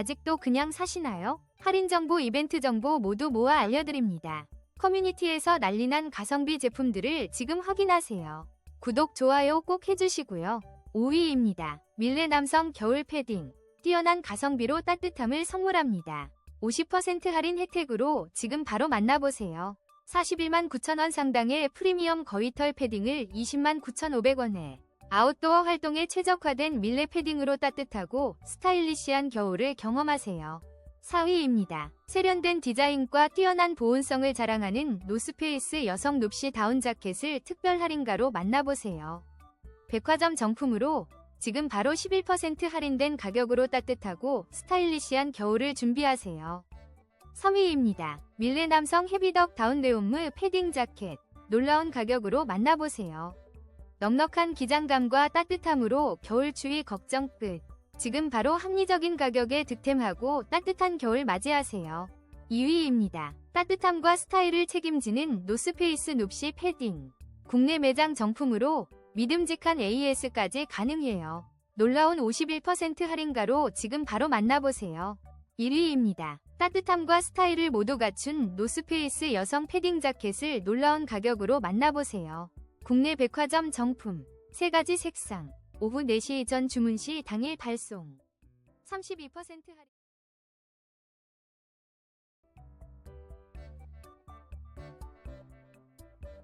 아직도 그냥 사시나요? 할인 정보, 이벤트 정보 모두 모아 알려드립니다. 커뮤니티에서 난리난 가성비 제품들을 지금 확인하세요. 구독, 좋아요 꼭 해주시고요. 5위입니다. 밀레 남성 겨울 패딩. 뛰어난 가성비로 따뜻함을 선물합니다. 50% 할인 혜택으로 지금 바로 만나보세요. 41만 9천원 상당의 프리미엄 거위털 패딩을 20만 9,500원에 아웃도어 활동에 최적화된 밀레 패딩으로 따뜻하고 스타일리시한 겨울을 경험하세요. 4위입니다. 세련된 디자인과 뛰어난 보온성을 자랑하는 노스페이스 여성 눕시 다운 자켓을 특별 할인가로 만나보세요. 백화점 정품으로 지금 바로 11% 할인된 가격으로 따뜻하고 스타일리시한 겨울을 준비하세요. 3위입니다. 밀레 남성 헤비덕 다운 레온무 패딩 자켓 놀라운 가격으로 만나보세요. 넉넉한 기장감과 따뜻함으로 겨울 추위 걱정 끝. 지금 바로 합리적인 가격에 득템하고 따뜻한 겨울 맞이하세요. 2위입니다. 따뜻함과 스타일을 책임지는 노스페이스 눕시 패딩. 국내 매장 정품으로 믿음직한 AS까지 가능해요. 놀라운 51% 할인가로 지금 바로 만나보세요. 1위입니다. 따뜻함과 스타일을 모두 갖춘 노스페이스 여성 패딩 자켓을 놀라운 가격으로 만나보세요. 국내 백화점 정품, 세 가지 색상, 오후 4시 전 주문 시 당일 발송. 32% 할인.